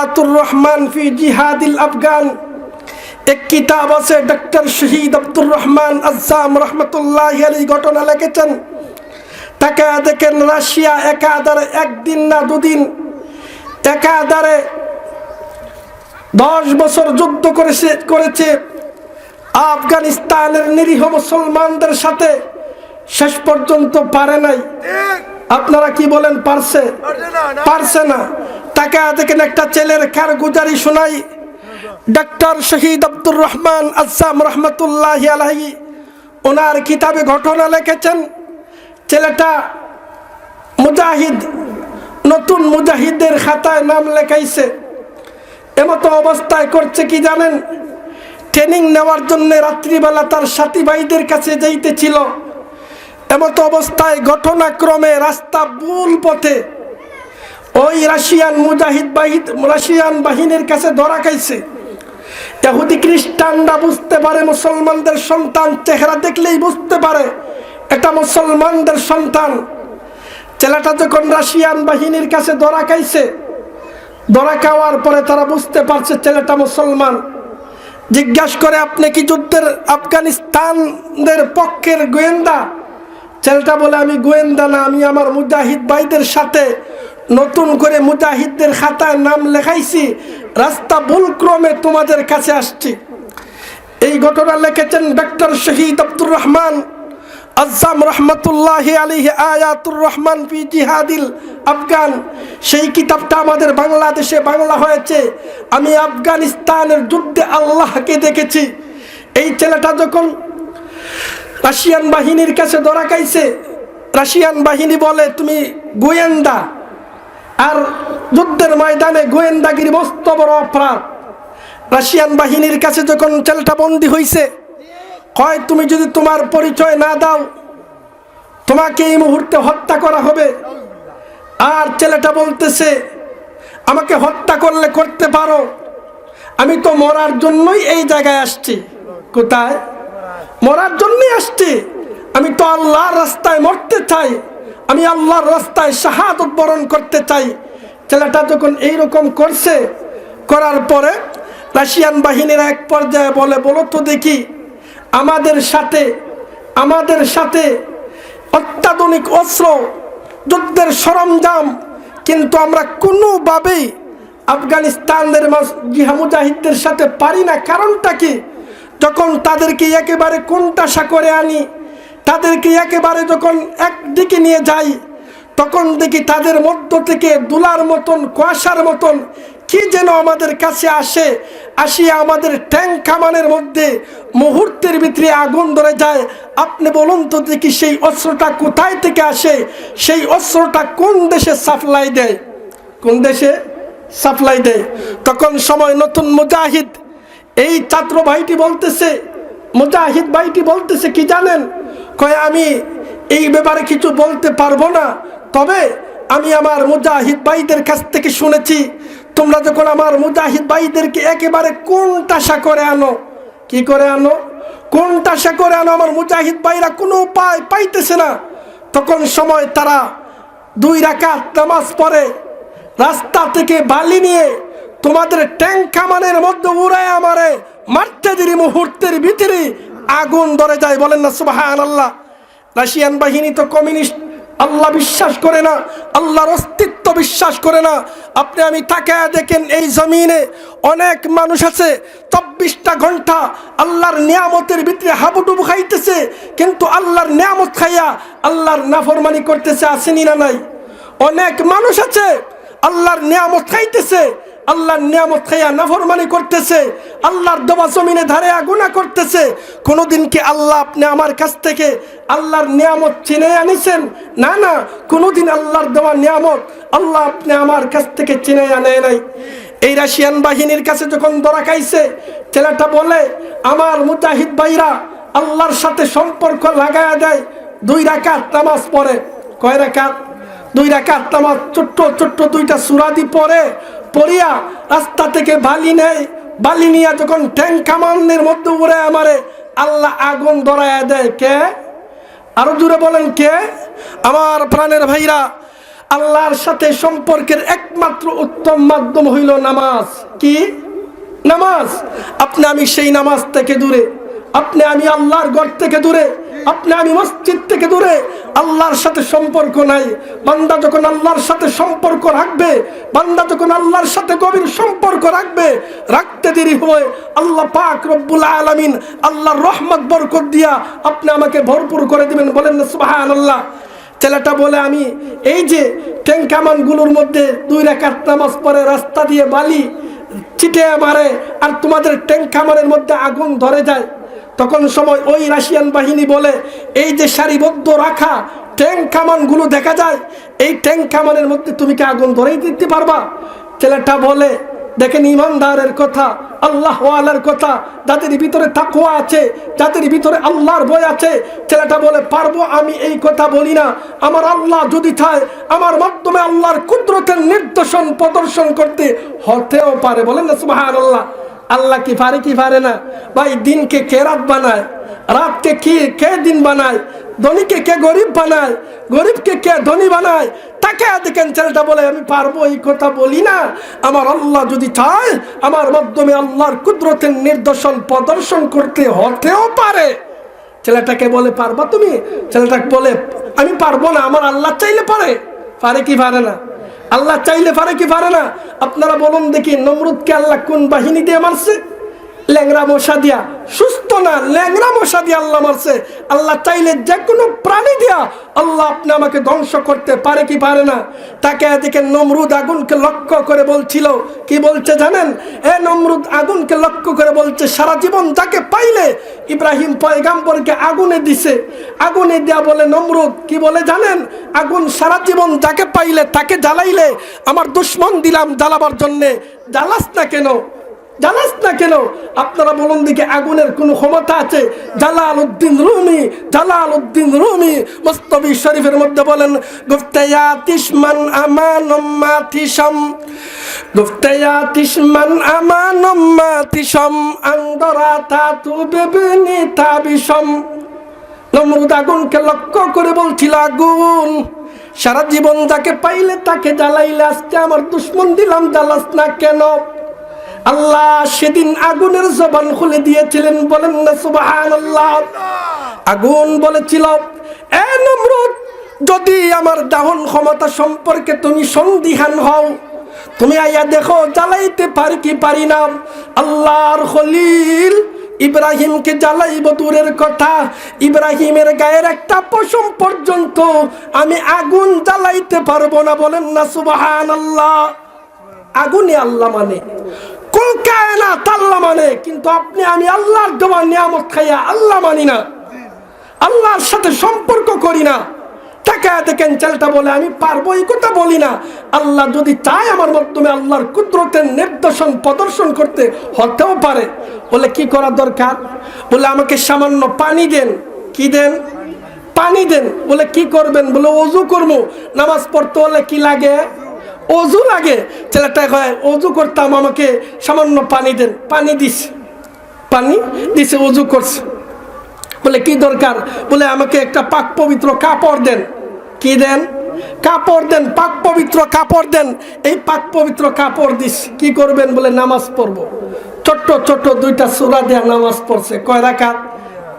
আয়াতুর রহমান ফি জিহাদিল আফগান। এক কিতাব আছে ডক্টর শহীদ আব্দুর রহমান আজাম রহমতুল্লাহ আলী ঘটনা লিখেছেন। তাকে দেখেন রাশিয়া একাধারে একদিন না দুদিন, একাধারে দশ বছর যুদ্ধ করেছে করেছে। আফগানিস্তানের নিরীহ মুসলমানদের সাথে শেষ পর্যন্ত পারে নাই। আপনারা কি বলেন পারছে? পারছে না তাকে দেখেন একটা ছেলের কারগুজারি শোনাই। ডক্টর শহীদ আব্দুর রহমান আসাম রহমতুল্লাহ আলহি ওনার কিতাবে ঘটনা লিখেছেন ছেলেটা মুজাহিদ নতুন মুজাহিদের খাতায় নাম লেখাইছে। এমতো অবস্থায় করছে কি জানেন? ট্রেনিং নেওয়ার জন্য রাত্রিবেলা তার সাথী ভাইদের কাছে যাইতেছিল। এমতো অবস্থায় ঘটনাক্রমে রাস্তা ভুল পথে ওই রাশিয়ান মুজাহিদ বাহিদ, রাশিয়ান বাহিনীর কাছে ধরা খাইছে। এহুদি খ্রিস্টানরা বুঝতে পারে মুসলমানদের সন্তান চেহারা দেখলেই বুঝতে পারে এটা মুসলমানদের সন্তান। ছেলেটা যখন রাশিয়ান বাহিনীর কাছে ধরা খাইছে, ধরা খাওয়ার পরে তারা বুঝতে পারছে ছেলেটা মুসলমান। জিজ্ঞাসা করে, আপনি কি যুদ্ধের আফগানিস্তানদের পক্ষের গোয়েন্দা? ছেলেটা বলে, আমি গোয়েন্দা না, আমি আমার মুজাহিদ ভাইদের সাথে নতুন করে মুজাহিদদের খাতায় নাম লেখাইছি। রাস্তা ভুলক্রমে তোমাদের কাছে আসছি। এই ঘটনা লিখেছেন ডক্টর শহীদ আব্দুর রহমান। আজ্জাম রহমতুল্লাহ আলী আয়াতুর রহমান পি জিহাদিল আফগান। সেই কিতাবটা আমাদের বাংলাদেশে বাংলা হয়েছে। আমি আফগানিস্তানের যুদ্ধে আল্লাহকে দেখেছি। এই ছেলেটা যখন রাশিয়ান বাহিনীর কাছে ধরা খাইছে। রাশিয়ান বাহিনী বলে, তুমি গোয়েন্দা। আর যুদ্ধের ময়দানে গোয়েন্দাগিরি মস্ত বড় অপরাধ। রাশিয়ান বাহিনীর কাছে যখন ছেলেটা বন্দি হয়েছে কয়, তুমি যদি তোমার পরিচয় না দাও, তোমাকে এই মুহূর্তে হত্যা করা হবে। আর ছেলেটা বলতেছে, আমাকে হত্যা করলে করতে পারো। আমি তো মরার জন্যই এই জায়গায় আসছি। কোথায়? মরার জন্যে আসছি। আমি তো আল্লাহর রাস্তায় মরতে চাই। আমি আল্লাহর রাস্তায় শাহাদত বরণ করতে চাই। ছেলেটা যখন এইরকম করছে, করার পরে রাশিয়ান বাহিনীরা এক পর্যায়ে বলে, বলো তো দেখি, আমাদের সাথে আমাদের সাথে অত্যাধুনিক অস্ত্র, যুদ্ধের সরঞ্জাম, কিন্তু আমরা কোনোভাবেই আফগানিস্তানদের জিহা মুজাহিদদের সাথে পারি না। কারণটা কি? যখন তাদেরকে একেবারে কোনটাশা করে আনি, তাদেরকে একেবারে যখন একদিকে নিয়ে যাই, তখন দেখি তাদের মধ্য থেকে দুলার মতন, কুয়াশার মতন কি যেন আমাদের কাছে আসে, আসিয়া আমাদের ট্যাঙ্ক খামানের মধ্যে মুহূর্তের ভিতরে আগুন ধরে যায়। আপনি বলুন তো দেখি সেই অস্ত্রটা কোথায় থেকে আসে, সেই অস্ত্রটা কোন দেশে সাপ্লাই দেয়? কোন দেশে সাপ্লাই দেয়? তখন সময় নতুন মুজাহিদ এই ছাত্র ভাইটি বলতেছে, মুজাহিদ ভাইটি বলতেছে, কি জানেন? কয়ে, আমি এই ব্যাপারে কিছু বলতে পারব না। তবে আমি আমার মুজাহিদ ভাইদের কাছ থেকে শুনেছি, তোমরা যখন আমার মুজাহিদ ভাইদেরকে একেবারে কোন টাসা করে আনো, কি করে আনো? কোন টাসা করে আনো? আমার মুজাহিদ ভাইরা কোনো উপায় পাইতেছে না। তখন সময় তারা দুই রাকাত নামাজ পড়ে, রাস্তা থেকে বালি নিয়ে তোমাদের ট্যাঙ্ক কামানের মধ্যে উড়ায় আমারে মারতে দিরি মুহূর্তের ভিতরে আগুন ধরে যায়, বলেন না সুবাহান আল্লাহ রাশিয়ান বাহিনী তো কমিউনিস্ট, আল্লাহ বিশ্বাস করে না, আল্লাহর অস্তিত্ব বিশ্বাস করে না। আপনি আমি তাকায় দেখেন এই জমিনে অনেক মানুষ আছে, চব্বিশটা ঘণ্টা আল্লাহর নিয়ামতের ভিতরে হাবুডুবু খাইতেছে, কিন্তু আল্লাহর নিয়ামত খাইয়া আল্লাহর নাফরমানি করতেছে, আসেনি না নাই? অনেক মানুষ আছে, আল্লাহর নিয়ামত খাইতেছে আল্লাহর নিয়ামত খাইয়া নাফরমানি করতেছে, আল্লাহর দোয়া জমিনে ধারে আগুনা করতেছে। কোনোদিন কি আল্লাহ আপনি আমার কাছ থেকে আল্লাহর নিয়ামত চিনে আনিছেন? না না, কোনোদিন আল্লাহর দেওয়া নিয়ামত আল্লাহ আপনি আমার কাছ থেকে চিনে আনে নাই। এই রাশিয়ান বাহিনীর কাছে যখন ধরা খাইছে, ছেলেটা বলে, আমার মুজাহিদ ভাইরা আল্লাহর সাথে সম্পর্ক লাগায়া দেয়, দুই রাকাত নামাজ পড়ে। কয় রাকাত? দুই রাকাত নামাজ, ছোট্ট ছোট্ট দুইটা সুরাদি পরে পড়িয়া রাস্তা থেকে বালি নেয় বালি নিয়ে যখন ট্যাঙ্ক কামানের মধ্যে উড়ে আমারে আল্লাহ আগুন ধরায় দেয়, কে? আরও দূরে বলেন, কে? আমার প্রাণের ভাইরা, আল্লাহর সাথে সম্পর্কের একমাত্র উত্তম মাধ্যম হইল নামাজ। কি? নামাজ। আপনি আমি সেই নামাজ থেকে দূরে, আপনি আমি আল্লাহর ঘর থেকে দূরে আপনি আমি মসজিদ থেকে দূরে আল্লাহর সাথে সম্পর্ক নাই। বান্দা যখন আল্লাহর সাথে সম্পর্ক রাখবে, বান্দা যখন আল্লাহর সাথে গভীর সম্পর্ক রাখবে, রাখতে দেরি হয় আল্লাহ পাক রব্বুল আলামিন আল্লাহর রহমত, বরকত দিয়া আপনি আমাকে ভরপুর করে দিবেন। বলেন না, সুবহানাল্লাহ। ছেলেটা বলে, আমি এই যে ট্যাঙ্কামানগুলোর মধ্যে দুই রেখাত নামাজ পরে রাস্তা দিয়ে বালি চিটে মারে, আর তোমাদের ট্যাঙ্ক কামানের মধ্যে আগুন ধরে যায়। তখন সময় ওই রাশিয়ান বাহিনী বলে, এই যে সারিবদ্ধ রাখা ট্যাঙ্ক কামানগুলো দেখা যায়, এই ট্যাঙ্ক কামানের মধ্যে তুমি কি আগুন ধরেই দিতে পারবা? ছেলেটা বলে, দেখেন ইমানদারের কথা, আল্লাহ আল্লাহর কথা, যাদের ভিতরে তাকুয়া আছে, যাদের ভিতরে আল্লাহর বই আছে। ছেলেটা বলে, পারব আমি এই কথা বলি না। আমার আল্লাহ যদি চায়, আমার মাধ্যমে আল্লাহর কুদরতের নির্দেশন প্রদর্শন করতে হতেও পারে। বলেন না সুবাহান আল্লাহ আল্লাহ কি পারে কি পারে না? ভাই, দিনকে কে রাত বানায়? রাতকে কি, কে দিন বানায়? ধনীকে কে গরিব বানায়? গরিবকে কে ধনী বানায়? তাকে দেখেন ছেলেটা বলে, আমি পারব এই কথা বলি না। আমার আল্লাহ যদি চায়, আমার মাধ্যমে আল্লাহর কুদরতের নির্দেশন, প্রদর্শন করতে হতেও পারে। ছেলেটাকে বলে, পারবা তুমি? ছেলেটাকে বলে, আমি পারব না, আমার আল্লাহ চাইলে পারে। পারে কি পারে না? আল্লাহ চাইলে পারে কি পারে না? আপনারা বলুন দেখি, নমরুদকে আল্লাহ কোন বাহিনী দিয়ে মারছে? ল্যাংরা মশা দিয়া, সুস্থ না ল্যাংরা মশা দিয়া আল্লাহ মারছে। আল্লাহ চাইলে যে কোনো প্রাণী দিয়া আল্লাহ আপনি আমাকে ধ্বংস করতে পারে কি পারে না। তাকে এদিকে নমরুদ আগুনকে লক্ষ্য করে বলছিল, কি বলছে জানেন? এ নমরুদ আগুনকে লক্ষ্য করে বলছে, সারা জীবন যাকে পাইলে ইব্রাহিম পয়গাম্বরকে আগুনে দিছে। আগুনে দেয়া বলে, নমরুদ, কি বলে জানেন? আগুন সারা জীবন যাকে পাইলে, তাকে জ্বালাইলে আমার দুশ্মন দিলাম জ্বালাবার জন্যে। জ্বালাস না কেন? জানাস না কেন? আপনারা বলুন দিকে আগুনের কোন ক্ষমতা আছে? জালাল উদ্দিন রুমি জালাল উদ্দিন রুমি মুস্তবি শরীফের মধ্যে বলেন গুফতেয়া তিসমান আমানম্মা তিসম গুফতেয়া তিসমান আমানম্মা তিসম আন্দরা তাতু বেবিনি তাবিসম নমরুদ আগুনকে লক্ষ্য করে বলছিল, আগুন, সারা জীবন যাকে পাইলে তাকে জ্বালাইলে আজকে আমার দুশ্মন দিলাম, জ্বালাস না কেন? আল্লাহ সেদিন আগুনের জবান খুলে দিয়েছিলেন, বলেন না সুবাহান আল্লাহ আগুন বলেছিল, এ নমরুদ, যদি আমার দাহন ক্ষমতা সম্পর্কে তুমি সন্দিহান হও, তুমি আইয়া দেখো, জ্বালাইতে পারি কি পারি না। আল্লাহর খলিল ইব্রাহিমকে জ্বালাইব দূরের কথা, ইব্রাহিমের গায়ের একটা পশম পর্যন্ত আমি আগুন জ্বালাইতে পারব না, বলেন না সুবাহান আল্লাহ আগুনে আল্লাহ মানে কুল কায়নাত আল্লাহ মানে। কিন্তু আপনি, আমি আল্লাহর দেওয়া নিয়ামত খাইয়া আল্লাহ মানি না। আল্লাহর সাথে সম্পর্ক করি না। বলে, আমি পারব এই কথা বলি না। আল্লাহ যদি চায় আমার মাধ্যমে আল্লাহর কুদরতের নির্দেশন, প্রদর্শন করতে, হতেও পারে। বলে, কি করা দরকার? বলে, আমাকে সামান্য পানি দেন। কি দেন? পানি দেন। বলে, কি করবেন? বলে, অজু করব। নামাজ পড়তে হলে কি লাগে? অজু লাগে। ছেলেটা কয়, অজু করতাম আমাকে, সামান্য পানি দেন। পানি দিস পানি দিছে, অজু করছে। বলে, কি দরকার? বলে, আমাকে একটা পাক পবিত্র কাপড় দেন। কি দেন? কাপড় দেন, পাক পবিত্র কাপড় দেন। এই পাক পবিত্র কাপড় দিস কি করবেন? বলে, নামাজ পড়ব। ছোট্ট ছোট্ট দুইটা সুরা দেয়া নামাজ পড়ছে। কয় রাকাত?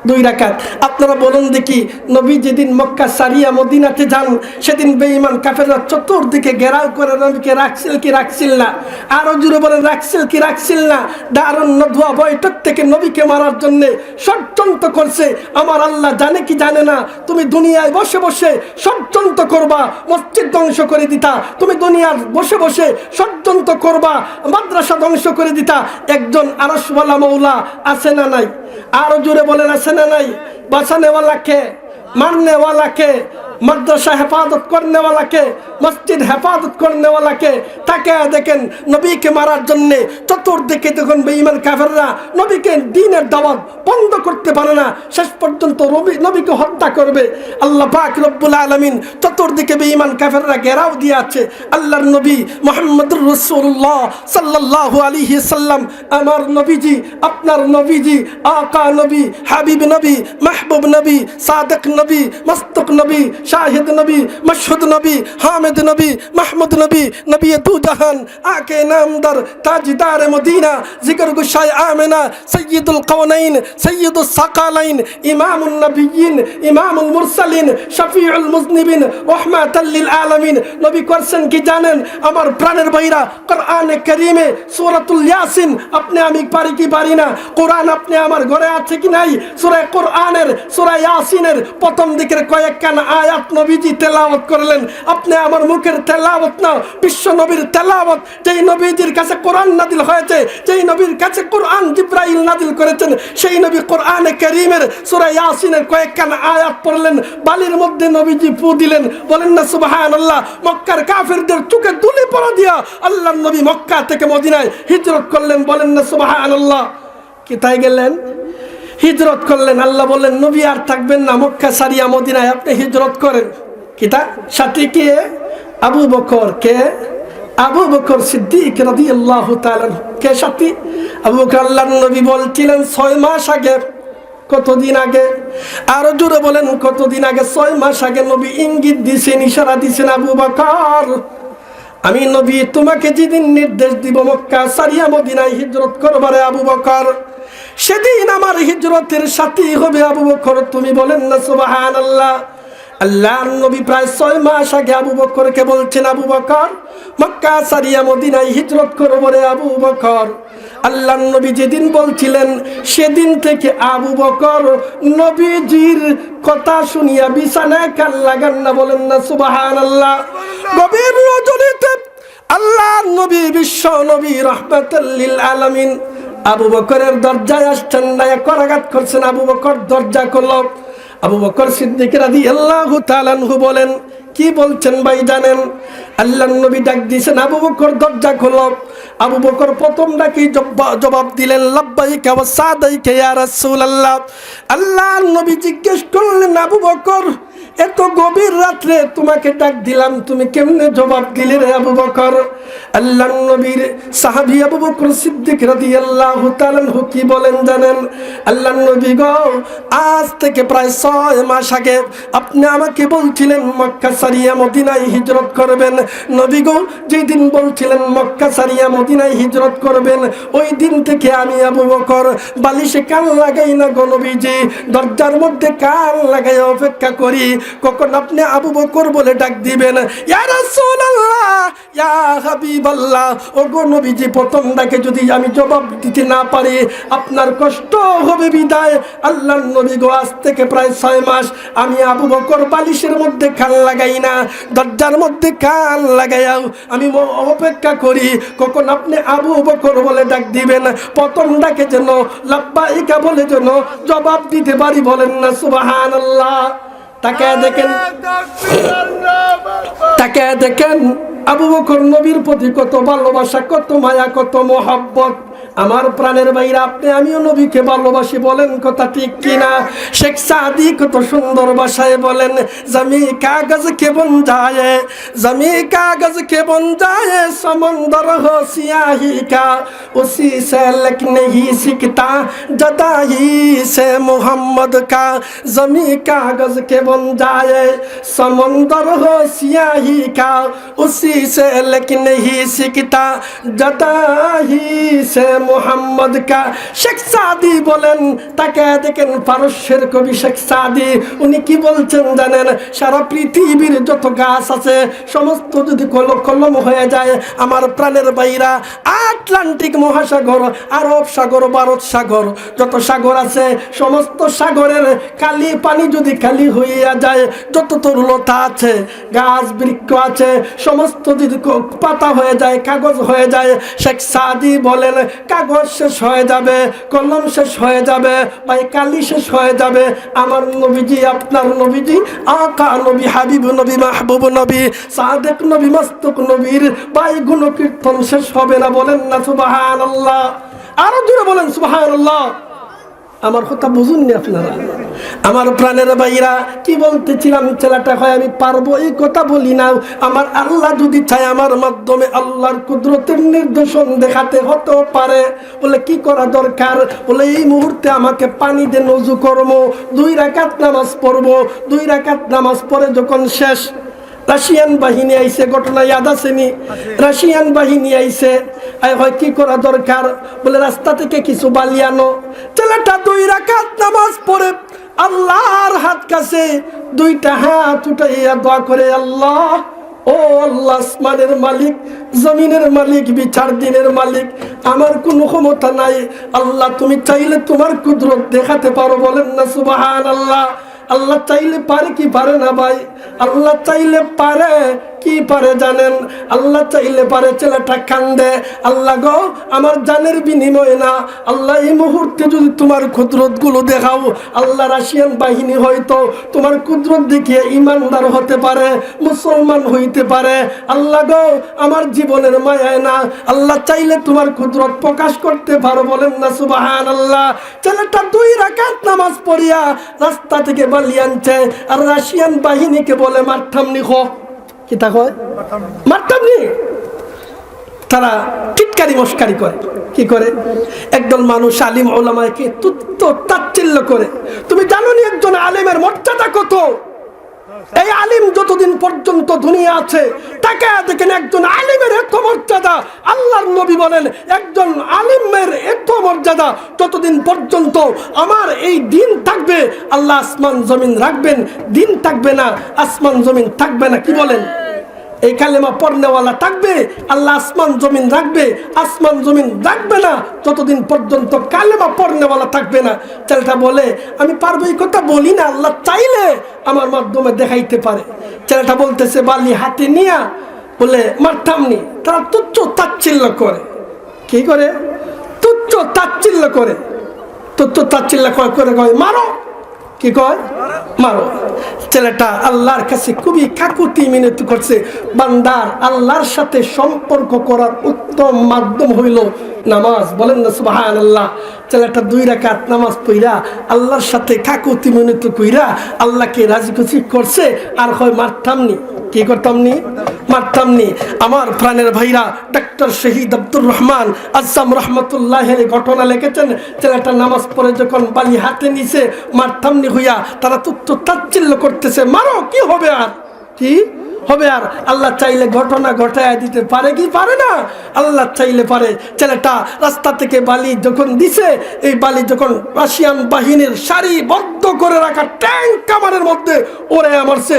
দুই রাকাত। আপনারা বলুন দেখি, নবী যেদিন মক্কা সারিয়া মদিনাতে যান, সেদিন বেঈমান কাফেররা চতুর্দিকে ঘেরাও করে নবীকে রাখছিল কি রাখছিল না। আরও জুড়ে বলেন, রাখছিল কি রাখছিল না। দারুণ নধুয়া বৈঠক থেকে নবীকে মারার জন্য ষড়যন্ত্র করছে। আমার আল্লাহ জানে কি জানে না, তুমি দুনিয়ায় বসে বসে ষড়যন্ত্র করবা, মসজিদ ধ্বংস করে দিতা। তুমি দুনিয়ার বসে বসে ষড়যন্ত্র করবা, মাদ্রাসা ধ্বংস করে দিতা। একজন আরসওয়ালা মৌলা আছে না নাই? আরও জুড়ে বলেন, আছে না নাই বাঁচানেওয়ালা কে মাদ্রাসা হেফাজত করনেওয়ালা কে মসজিদ হেফাজত করনেওয়ালা কে তাকে দেখেন নবীকে মারার জন্যে চতুর্দিকে দেখুন বেঈমান কাফেররা নবীকে দিনের দাওয়াত বন্ধ করতে পারে না, শেষ পর্যন্ত রবি নবীকে হত্যা করবে। আল্লাহ পাক রব্বুল আলমিন চতুর্দিকে বেঈমান কাফেররা ঘেরাও দিয়ে আছে। আল্লাহর নবী মোহাম্মদুর রসুল্লাহ সাল্লাল্লাহু আলাইহি সাল্লাম, আমার নবীজি, আপনার নবীজি, আকা নবী, হাবিব নবী, মাহবুব নবী, সাদেক নবী, মস্তক নবী শাহিদ নবী মশহুদ নবী, হামিদ নবী, মাহমুদ নবী নবী তু জাহান, আকে নামদার তাজদার মদিনা, জিকর গুশায় আমেনা, সৈয়দুল কওনাইন সৈয়দুল সাকালাইন ইমামুল নবিয়িন ইমামুল মুরসালিন, শফিউল মুজনিবিন রহমাতাল্লিল আলামিন। নবী করছেন কি জানেন? আমার প্রাণের ভাইরা কোরআনে করিমে সূরাতুল ইয়াসিন, আপনি আমি পারি কি পারি না? কোরআন আপনি আমার ঘরে আছে কি নাই? সূরা কোরআনের, সূরা ইয়াসিনের প্রথম দিকের কয়েকখান আয়াত নবীজি তেলাওয়াত করলেন। আপনি আমার মুখের তেলাওয়াত না, বিশ্ব নবীর তেলাওয়াত। যেই নবীজির কাছে কোরআন নাদিল হয়েছে, যেই নবীর কাছে কোরআন জিব্রাইল নাদিল করেছেন, সেই নবী কোরআনে করিমের সূরা ইয়াসিনের কয়েকখান আয়াত পড়লেন। বালির মধ্যে নবীজি ফু দিলেন, বলেন না, সুবহানাল্লাহ, মক্কার কাফেরদের চোখে দুলি পড়া দিয়া আল্লাহর নবী মক্কা থেকে মদিনায় হিজরত করলেন, বলেন না, সুবহানাল্লাহ। কোথায় গেলেন? হিজরত করলেন। আল্লাহ বললেন, নবী আর থাকবেন না, মক্কা সারিয়া মদিনায় আপনি হিজরত করেন। কিতা সাথে কে? আবু বকর। কে? আবু বকর সিদ্দিক রাদিয়াল্লাহু তাআলা কে সাথী? আবু বকর আল্লাহর নবী বলছিলেন, ছয় মাস আগে। কতদিন আগে? আরও জোরে বলেন, কতদিন আগে? ছয় মাস আগে নবী ইঙ্গিত দিছেন, ইশারা দিছেন আবু বকর। আমি নবী, তোমাকে যেদিন নির্দেশ দিব মক্কা, সারিয়া মদিনায় হিজরত করবারে আবু বকর। সেদিন আমার হিজরতের সাথী হবে আবু বকর, তুমি বলেন না সুবাহান আল্লাহ আল্লাহর নবী প্রায় ছয় মাস আগে আবু বকরকে বলছেন, আবু বকর, মক্কা সারিয়া মদিনায় হিজরত করব রে আবু বকর। আল্লাহ নবী যেদিন বলছিলেন, সেদিন থেকে আবু বকর নবীজির কথা শুনিয়া বিছানায় কান লাগান না বলেন না সুবাহান আল্লাহ গভীর রজনীতে আল্লাহ নবী বিশ্ব নবী রহমতুল্লিল আলামিন আবু বকরের দরজায় আসছেন না করাঘাত করছেন। আবু বকর দরজা করল আবু বকর সিদ্দিক রাজি আল্লাহ তালানহু বলেন, কি বলছেন ভাই জানেন? আল্লাহ নবী ডাক দিয়েছেন, আবু বকর, দরজা খোলো। আবু বকর প্রথম ডাকি জব্বা- দিলেন, লাব্বাইকা সাদাই কে ইয়া রাসূলুল্লাহ। আল্লাহ নবী জিজ্ঞেস করলেন, আবু বকর এত গভীর রাত্রে তোমাকে ডাক দিলাম, তুমি কেমনে জবাব দিলে রে আবু বকর? আল্লাহ নবীর সাহাবি আবু বকর সিদ্দিক রাদিয়াল্লাহু তাআলা কি বলেন জানেন? আল্লাহ নবী গো, আজ থেকে প্রায় ছয় মাস আগে আপনি আমাকে বলছিলেন, মক্কা সারিয়া মদিনায় হিজরত করবেন। নবী গো, যেদিন বলছিলেন, মক্কা সারিয়া মদিনায় হিজরত করবেন, ওই দিন থেকে আমি আবু বকর বালিশে কান লাগাই না গো নবীজি। দরজার মধ্যে কান লাগাই অপেক্ষা করি। কখন আপনি আবু বকর বলে ডাক দিবেন? প্রথম ডাকে যদি আমি জবাব দিতে না পারি, আপনার কষ্ট হবে বিদায়। আল্লাহর নবী গো, আজ থেকে প্রায় ছয় মাস আমি আবু বকর বালিশের মধ্যে কান লাগাই না, দরজার মধ্যে কান লাগাইয়াও আমি অপেক্ষা করি, কখন আপনি আবু বকর বলে ডাক দিবেন? প্রথম ডাকে যেন লাব্বাইকা বলে যেন জবাব দিতে পারি বলেন না, সুবহানাল্লাহ। তাকে দেখেন তাকে দেখেন। আবু বকর নবীর প্রতি কত ভালোবাসা, কত মায়া, কত মহাব্বত। আমার প্রাণের বাইরে আপনি, আমিও নবীকে ভালোবাসি বলেন কথা ঠিক কিনা? শেখ সাদি কত সুন্দর ভাষায় বলেন, জমি কাগজ কে বন যায়? জমি কাগজ কে বন যায়? সমন্দর হো সিয়াহি কা? উসি সে সে মোহাম্মদ কা? জমি কাগজ কে বন যায়? সমন্দর হো সিয়াহি কা? উসি से लक नहीं सिकता जदाही से মোহাম্মদ কা শেখ সাদি বলেন তাকে দেখেন পারস্যের কবি শেখ সাদি উনি কি বলছেন জানেন সারা পৃথিবীর যত গাছ আছে সমস্ত যদি কলম কলম হয়ে যায় আমার প্রাণের বাইরা আটলান্টিক মহাসাগর আরব সাগর ভারত সাগর যত সাগর আছে সমস্ত সাগরের কালি পানি যদি খালি হইয়া যায় যত তরুলতা আছে গাছ বৃক্ষ আছে সমস্ত পাতা হয়ে যায়, কাগজ হয়ে যায়। শেখ সাদি বলেন, কাগজ শেষ হয়ে যাবে, কলম শেষ হয়ে যাবে ভাই কালি শেষ হয়ে যাবে। আমার নবীজি, আপনার নবীজি, আকা নবী, হাবিব নবী, মাহবুব নবী, সাদেক নবী, মস্তক নবীর ভাই গুণ কীর্তন শেষ হবে না বলেন না আল্লাহ আরও দূরে বলেন আল্লাহ আমার কথা বুঝুননি আপনারা? আমার প্রাণের ভাইরা, কি বলতেছিলাম ছেলেটা হয়, আমি পারব এই কথা বলি না আমার আল্লাহ যদি চায় আমার মাধ্যমে আল্লাহর কুদরতের নির্দেশন দেখাতে হতেও পারে। বলে, কি করা দরকার? বলে, এই মুহূর্তে আমাকে পানি দিয়ে নজু করব, দুই রাকাত নামাজ পড়ব। দুই রাকাত নামাজ পড়ে যখন শেষ, রাশিয়ান বাহিনী আইছে ঘটনা ইয়াদ আসেনি রাশিয়ান বাহিনী আইছে আই হয় কি করা দরকার? বলে, রাস্তা থেকে কিছু বালিয়ানো ছেলেটা দুই রাকাত নামাজ পড়ে আল্লাহর হাত কাছে দুইটা হাত উঠাইয়া দোয়া করে, আল্লাহ, ও আল্লাহ, আসমানের মালিক, জমিনের মালিক, বিচার দিনের মালিক, আমার কোনো ক্ষমতা নাই। আল্লাহ, তুমি চাইলে তোমার কুদরত দেখাতে পারো। বলেন না সুবাহান আল্লাহ আল্লাহ চাইলে পারে কি পারে না ভাই? আল্লাহ চাইলে পারে কি পারে জানেন? আল্লাহ চাইলে পারে ছেলেটা কান্দে। আল্লাহ গো, আমার জানের বিনিময় না। আল্লাহ এই মুহূর্তে যদি তোমার কুদরতগুলো দেখাও আল্লাহ রাশিয়ান বাহিনী হয়তো তোমার কুদরত দেখিয়ে ইমানদার হতে পারে, মুসলমান হইতে পারে। আল্লাহ গো, আমার জীবনের মায়ায় না। আল্লাহ চাইলে তোমার কুদরত প্রকাশ করতে পারো বলেন না সুবাহান আল্লাহ ছেলেটা দুই রাকাত নামাজ পড়িয়া রাস্তা থেকে বালি আনছে, আর রাশিয়ান বাহিনীকে বলে মারথাম নিখো। কি তা কয়? মারতাম নি? তারা টিটকারি মস্কারি করে। কি করে? একদল মানুষ আলিম ওলামাকে তুত্ত তাচ্ছিল্য করে। তুমি জানো নি একজন আলিমের মর্যাদা কত? এই আলিম যতদিন পর্যন্ত দুনিয়া আছে তাকে দেখেন একজন আলিমের এত মর্যাদা। আল্লাহর নবী বলেন, একজন আলিমের এত মর্যাদা যতদিন পর্যন্ত আমার এই দিন থাকবে, আল্লাহ আসমান জমিন রাখবেন, দিন থাকবে না, আসমান জমিন থাকবে না। কি বলেন? এই কালেমা পড়নেওয়ালা থাকবে, আল্লাহ আসমান জমিন রাখবে, আসমান জমিন রাখবে না, যতদিন পর্যন্ত কালেমা পড়নেওয়ালা থাকবে না। ছেলেটা বলে, আমি পারব এই কথা বলি না, আল্লাহ চাইলে আমার মাধ্যমে দেখাইতে পারে। ছেলেটা বলতেছে, বালি হাতে নিয়া বলে মারতামনি তারা তুচ্ছ তাচ্ছিল্য করে। কি করে? তুচ্ছ তাচ্ছিল্য করে। তুচ্ছ তাচ্ছিল্য করে করে, মারো। কি কয়? মারো। ছেলেটা আল্লাহর কাছে খুবই কাকুতি মিনতি করছে। বান্দার আল্লাহর সাথে সম্পর্ক করার উত্তম মাধ্যম হইল নামাজ। বলেন না সুবাহ আল্লাহ ছেলেটা দুই রাকাত নামাজ পইরা আল্লাহর সাথে কাকুতি মিনতি কইরা আল্লাহকে রাজি খুশি করছে। আর হয় মারতামনি কি করতামনি? মারতামনি আমার প্রাণের ভাইরা ডাক্তার শহীদ আব্দুর রহমান আসাম রহমতুল্লাহ ঘটনা লিখেছেন, ছেলেটা নামাজ পড়ে যখন বালি হাতে নিছে মারতামনি হইয়া তারা তুত্ত তাচ্ছিল্য করতেছে, মারো, কি হবে আর? কি? হবে আর আল্লাহ চাইলে ঘটনা ঘটায় দিতে পারে কি পারে না? আল্লাহ চাইলে পারে। ছেলেটা রাস্তা থেকে বালি যখন দিছে, এই বালি যখন রাশিয়ান বাহিনীর সারিবদ্ধ করে রাখা ট্যাঙ্ক কামারের মধ্যে ওরে আমারছে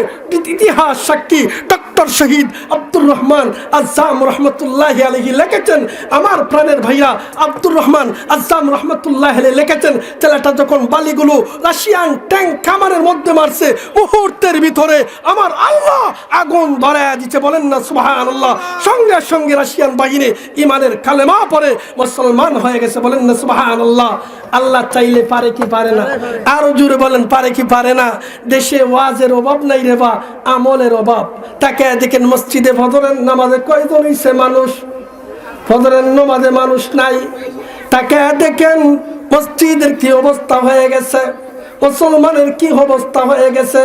ইতিহাস সাক্ষী, ডক্টর শহীদ আব্দুর রহমান আজাম রহমতুল্লাহ আলহি লিখেছেন, আমার প্রাণের ভাইয়া আব্দুর রহমান আজাম রহমতুল্লাহ আলহি লিখেছেন, ছেলেটা যখন বালিগুলো রাশিয়ান ট্যাঙ্ক কামারের মধ্যে মারছে, মুহূর্তের ভিতরে আমার আল্লাহ আগুন ধরায় দিচ্ছে বলেন না সুবাহান আল্লাহ সঙ্গে সঙ্গে রাশিয়ান বাহিনী ইমানের কালেমা পরে মুসলমান হয়ে গেছে বলেন না সুবাহান আল্লাহ আল্লাহ চাইলে পারে কি পারে না? আরও জুড়ে বলেন, পারে কি পারে না? দেশে ওয়াজের অভাব নাই রে বা, আমলের অভাব। তাকে দেখেন মসজিদে ফজরের নামাজে কয়জন হইছে মানুষ? ফজরের নামাজে মানুষ নাই। তাকে দেখেন মসজিদের কি অবস্থা হয়ে গেছে? মুসলমানের কি অবস্থা হয়ে গেছে?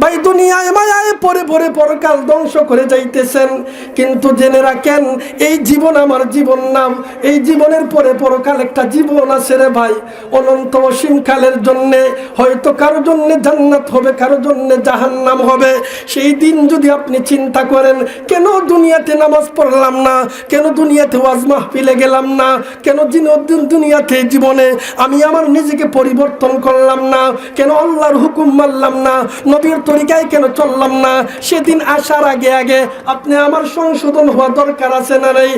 ভাই দুনিয়ায় মায়ায় পরে পরে পরকাল ধ্বংস করে যাইতেছেন। কিন্তু জেনে রাখেন, এই জীবন আমার জীবন নাম। এই জীবনের পরে পরকাল একটা জীবন আছে রে ভাই। অনন্ত অসীম কালের জন্যে হয়তো কারও জন্যে জান্নাত হবে, কারও জন্যে জাহান্নাম হবে। সেই দিন যদি আপনি চিন্তা করেন, কেন দুনিয়াতে নামাজ পড়লাম না? কেন দুনিয়াতে ওয়াজ মাহফিলে গেলাম না? কেন দিন দুনিয়াতে জীবনে আমি আমার নিজেকে পরিবর্তন করলাম না? কেন আল্লাহর হুকুম মানলাম না? নবীর তরিকায় কেন চললাম না? সেদিন আসার আগে আগে আপনি আমার সংশোধন হওয়া দরকার আছে না নাই?